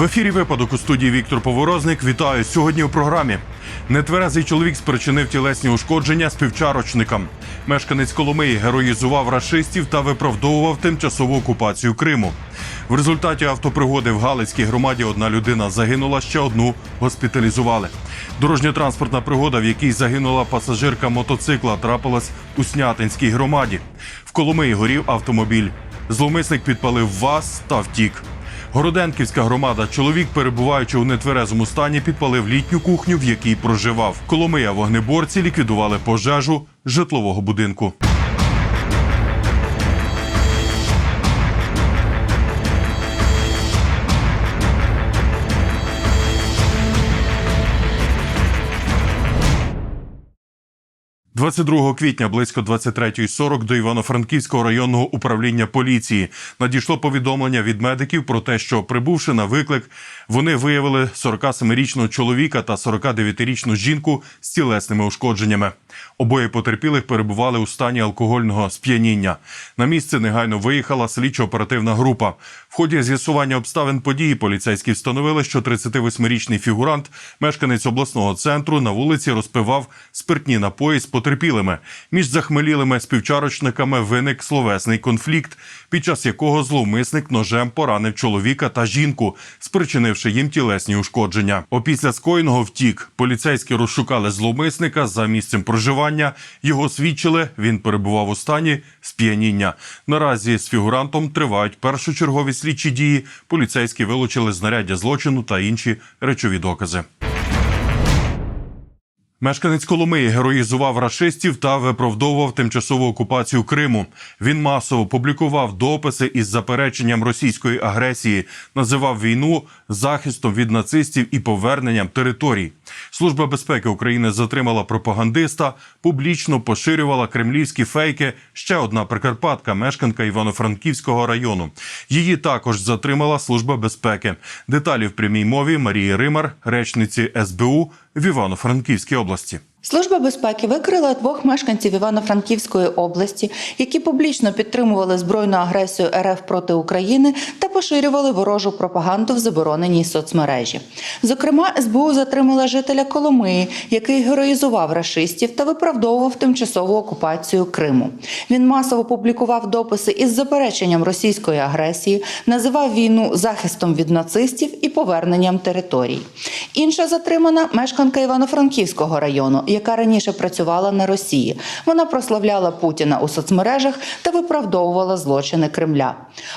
В ефірі випадок у студії Віктор Поворозник. Вітаю сьогодні у програмі. Нетверезий чоловік спричинив тілесні ушкодження співчарочникам. Мешканець Коломиї героїзував рашистів та виправдовував тимчасову окупацію Криму. В результаті автопригоди в Галицькій громаді одна людина загинула, ще одну госпіталізували. Дорожньо-транспортна пригода, в якій загинула пасажирка мотоцикла, трапилась у Снятинській громаді. В Коломиї горів автомобіль. Зловмисник підпалив ВАЗ та втік. Городенківська громада. Чоловік, перебуваючи у нетверезому стані, підпалив літню кухню, в якій проживав. Коломия вогнеборці ліквідували пожежу житлового будинку. – 22 квітня близько 23.40 до Івано-Франківського районного управління поліції надійшло повідомлення від медиків про те, що прибувши на виклик, вони виявили 47-річного чоловіка та 49-річну жінку з тілесними ушкодженнями. Обоє потерпілих перебували у стані алкогольного сп'яніння. На місце негайно виїхала слідчо-оперативна група. В ході з'ясування обставин події поліцейські встановили, що 38-річний фігурант, мешканець обласного центру, на вулиці розпивав спиртні напої з потерпілими. Між захмелілими співчарочниками виник словесний конфлікт, під час якого зловмисник ножем поранив чоловіка та жінку, спричинивши їм тілесні ушкодження. Опісля скоєного втік. Поліцейські розшукали зловмисника за місцем проживання. Його свідчили. Він перебував у стані сп'яніння. Наразі з фігурантом тривають першочергові слідчі дії. Поліцейські вилучили знаряддя злочину та інші речові докази. Мешканець Коломиї героїзував рашистів та виправдовував тимчасову окупацію Криму. Він масово публікував дописи із запереченням російської агресії, називав війну захистом від нацистів і поверненням територій. Служба безпеки України затримала пропагандиста, публічно поширювала кремлівські фейки. Ще одна прикарпатка, мешканка Івано-Франківського району. Її також затримала служба безпеки. Деталі в прямій мові Марії Римар, речниці СБУ в Івано-Франківській області. Служба безпеки викрила двох мешканців Івано-Франківської області, які публічно підтримували збройну агресію РФ проти України та поширювали ворожу пропаганду в забороненій соцмережі. Зокрема, СБУ затримала жителя Коломиї, який героїзував рашистів та виправдовував тимчасову окупацію Криму. Він масово публікував дописи із запереченням російської агресії, називав війну захистом від нацистів і поверненням територій. Інша затримана мешканка Івано-Франківського району, яка раніше працювала на Росії. Вона прославляла Путіна у соцмережах та виправдовувала злочини Кремля.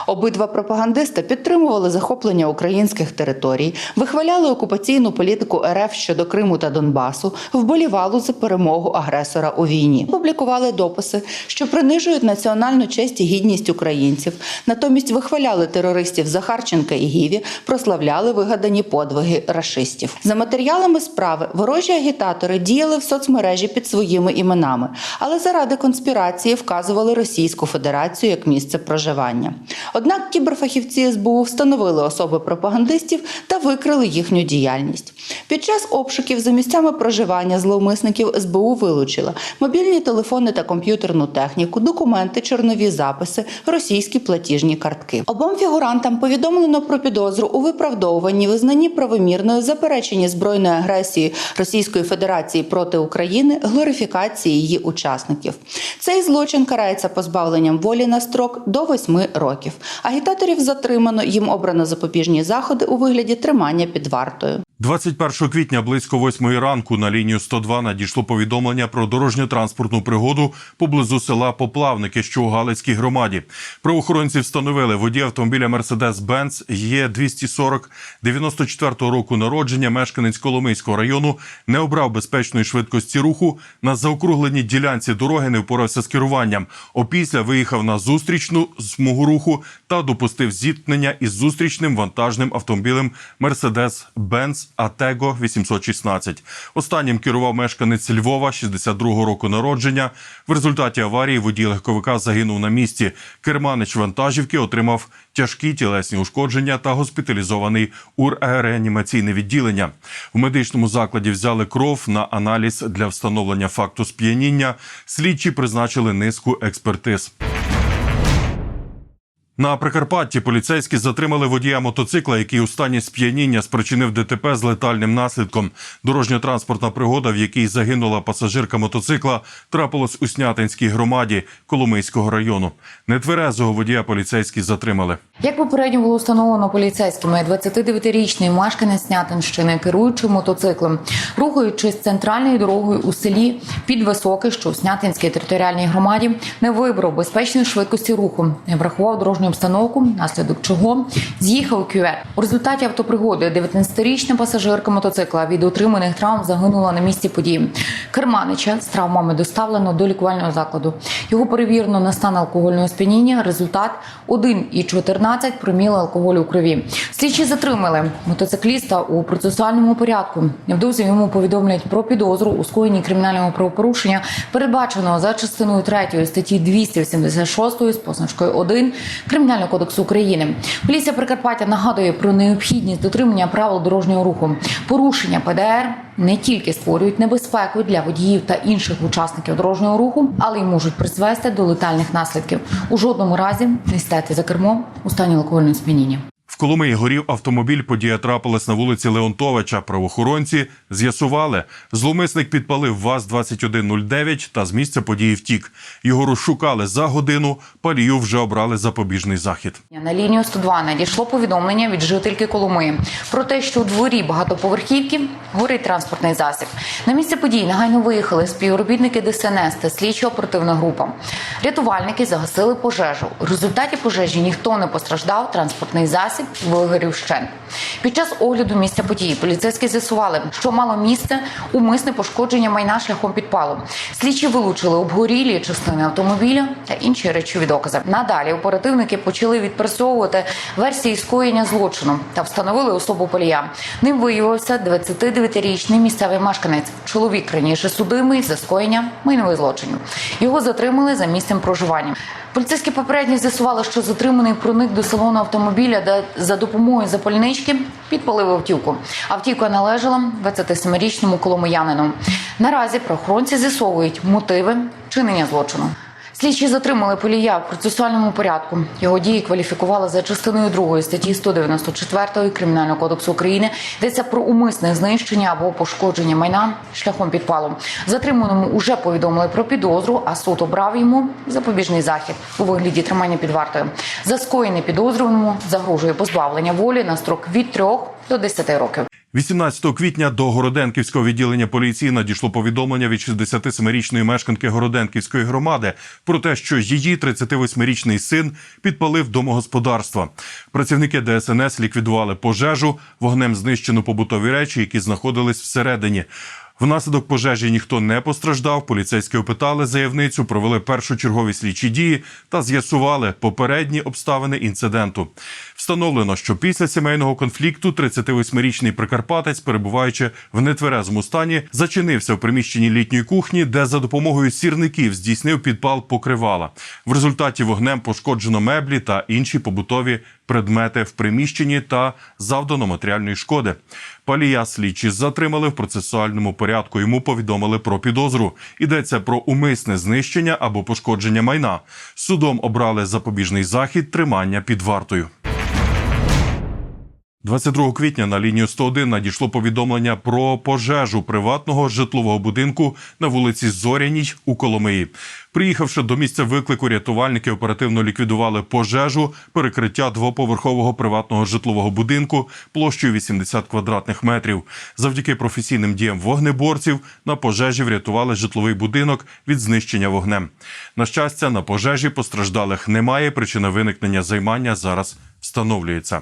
Обидва пропагандисти підтримували захоплення українських територій, вихваляли окупаційну політику РФ щодо Криму та Донбасу, вболівали за перемогу агресора у війні. Публікували дописи, що принижують національну честь і гідність українців. Натомість вихваляли терористів Захарченка і Гіві, прославляли вигадані подвиги рашистів. За матеріалами справи ворожі агітатори діяли в соцмережі під своїми іменами, але заради конспірації вказували Російську Федерацію як місце проживання. Однак кіберфахівці СБУ встановили особи пропагандистів та викрили їхню діяльність. Під час обшуків за місцями проживання зловмисників СБУ вилучила мобільні телефони та комп'ютерну техніку, документи, чорнові записи, російські платіжні картки. Обом фігурантам повідомлено про підозру у виправдовуванні, визнанні правомірною, запереченні збройної агресії Російської Федерації проти України, глорифікації її учасників. Цей злочин карається позбавленням волі на строк до 8 років. Агітаторів затримано, їм обрано запобіжні заходи у вигляді тримання під вартою. 21 квітня близько 8 ранку на лінію 102 надійшло повідомлення про дорожньо-транспортну пригоду поблизу села Поплавники, що у Галицькій громаді. Правоохоронці встановили водій автомобіля Mercedes-Benz є 240 94 року народження. Мешканець Коломийського району не обрав безпечної швидкості руху на заокругленій ділянці дороги. Не впорався з керуванням. Опісля виїхав на зустрічну смугу руху та допустив зіткнення із зустрічним вантажним автомобілем Mercedes-Benz Атего 816. Останнім керував мешканець Львова 62 року народження. В результаті аварії водій легковика загинув на місці. Керманич вантажівки отримав тяжкі тілесні ушкодження та госпіталізований у реанімаційне відділення. В медичному закладі взяли кров на аналіз для встановлення факту сп'яніння. Слідчі призначили низку експертиз. На Прикарпатті поліцейські затримали водія мотоцикла, який у стані сп'яніння спричинив ДТП з летальним наслідком. Дорожньо-транспортна пригода, в якій загинула пасажирка мотоцикла, трапилась у Снятинській громаді Коломийського району. Нетверезого водія поліцейські затримали. Як попередньо було встановлено поліцейськими, 29-річний мешканець Снятинщини, керуючи мотоциклом, рухаючись центральною дорогою у селі Підвисоке, що в Снятинській територіальній громаді, не вибрав безпечної швидкості руху, не врахував дорожню обстановку, наслідок чого з'їхав у кювет. У результаті автопригоди 19-річна пасажирка мотоцикла від отриманих травм загинула на місці події. Керманича з травмами доставлено до лікувального закладу. Його перевірено на стан алкогольного сп'яніння. Результат 1,14 проміла алкоголю у крові. Слідчі затримали мотоцикліста у процесуальному порядку. Невдовзі йому повідомлять про підозру у скоєнні кримінального правопорушення, передбаченого за частиною 3 статті 286 з позначкою 1 Кримінального кодексу України. Поліція Прикарпаття нагадує про необхідність дотримання правил дорожнього руху. Порушення ПДР не тільки створюють небезпеку для водіїв та інших учасників дорожнього руху, але й можуть призвести до летальних наслідків. У жодному разі не стати за кермо у стані алкогольного сп'яніння. В Коломиї горів автомобіль. Подія трапилась на вулиці Леонтовича. Правоохоронці з'ясували, зловмисник підпалив ВАЗ-2109 та з місця події втік. Його розшукали за годину. Палію вже обрали запобіжний захід. На лінію 102 надійшло повідомлення від жительки Коломиї про те, що у дворі багатоповерхівки горить транспортний засіб. На місце подій негайно виїхали співробітники ДСНС та слідчо-оперативна група. Рятувальники загасили пожежу. У результаті пожежі ніхто не постраждав. Транспортний засіб вигорів. Під час огляду місця події поліцейські з'ясували, що мало місце умисне пошкодження майна шляхом підпалу. Слідчі вилучили обгорілі частини автомобіля та інші речові докази. Надалі оперативники почали відпрацьовувати версії скоєння злочину та встановили особу полія. Ним виявився 29-річний місцевий мешканець. Чоловік раніше судимий за скоєння майнових злочинів. Його затримали за місцем проживання. Поліцейські попередньо з'ясували, що затриманий проник до салону автомобіля, де за допомогою запальнички підпалив автівку. Автівка належала 27-річному коломиянину. Наразі правоохоронці з'ясовують мотиви чинення злочину. Слідчі затримали полія в процесуальному порядку. Його дії кваліфікували за частиною 2 статті 194 Кримінального кодексу України. Йдеться про умисне знищення або пошкодження майна шляхом підпалу. Затриманому уже повідомили про підозру, а суд обрав йому запобіжний захід у вигляді тримання під вартою. За скоєне підозрюваному загрожує позбавлення волі на строк від 3 до 10 років. 18 квітня до Городенківського відділення поліції надійшло повідомлення від 67-річної мешканки Городенківської громади про те, що її 38-річний син підпалив домогосподарства. Працівники ДСНС ліквідували пожежу, вогнем знищено побутові речі, які знаходились всередині. Внаслідок пожежі ніхто не постраждав. Поліцейські опитали заявницю, провели першочергові слідчі дії та з'ясували попередні обставини інциденту. Встановлено, що після сімейного конфлікту 38-річний прикарпатець, перебуваючи в нетверезому стані, зачинився в приміщенні літньої кухні, де за допомогою сірників здійснив підпал покривала. В результаті вогнем пошкоджено меблі та інші побутові предмети в приміщенні та завдано матеріальної шкоди. Палія слідчі затримали в процесуальному порядку. Йому повідомили про підозру. Йдеться про умисне знищення або пошкодження майна. Судом обрали запобіжний захід тримання під вартою. 22 квітня на лінію 101 надійшло повідомлення про пожежу приватного житлового будинку на вулиці Зоряній у Коломиї. Приїхавши до місця виклику, рятувальники оперативно ліквідували пожежу перекриття двоповерхового приватного житлового будинку площею 80 квадратних метрів. Завдяки професійним діям вогнеборців на пожежі врятували житловий будинок від знищення вогнем. На щастя, на пожежі постраждалих немає. Причина виникнення займання зараз встановлюється.